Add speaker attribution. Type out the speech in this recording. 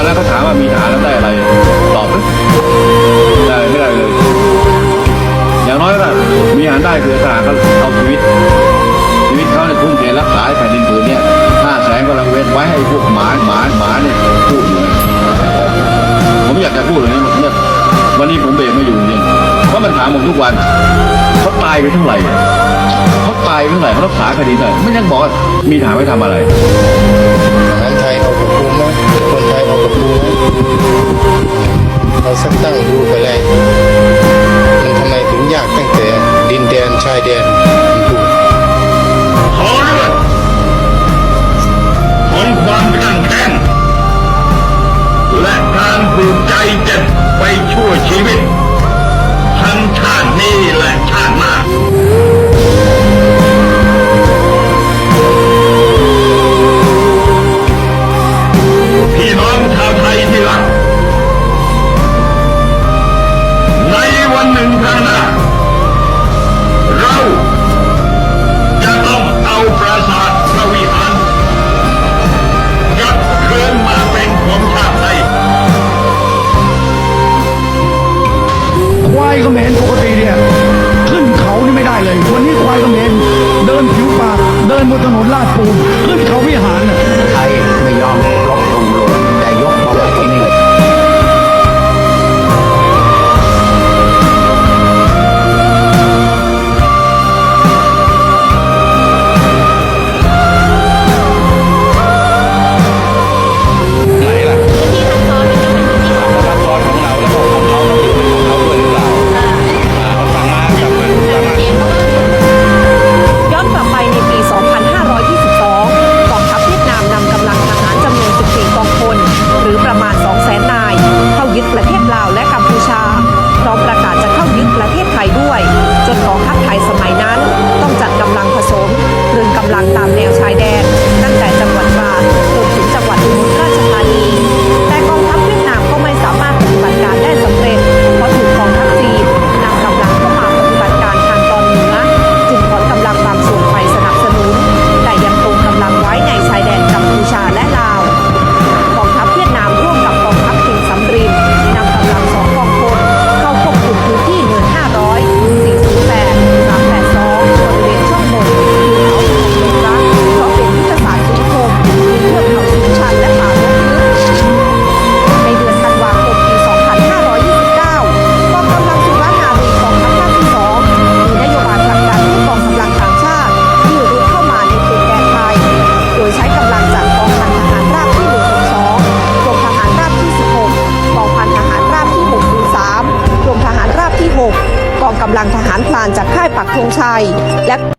Speaker 1: วันนั้วเขาถามว่ามีฐานแล้วได้อะไร ตอบได้ไม่ได้เลย อย่างน้อยก็มีฐานได้คือทหารเขาเอาชีวิต ชีวิตเขาในทุ่มเทรักษาแผ่นดินผืนเนี่ยห้าแสนก็ลังเว้นไว้ให้พวกหมาหมาหมาเนี่ยพูดอยู่ผมอยากจะพูดเลยเนี่ยวันนี้ผมเบรกไม่อยู่จริงเพราะมันถามผมทุกวันเขาตายไปเท่าไหร่เขาตายไปเท่าไหร่เขารักษาคดีเล
Speaker 2: ยไม่ยัง
Speaker 3: บอกมี
Speaker 4: ถา
Speaker 5: มไว้ทำ
Speaker 6: อะไรทหารไทยเอาานพลานจากค่ายปักธงชัยและ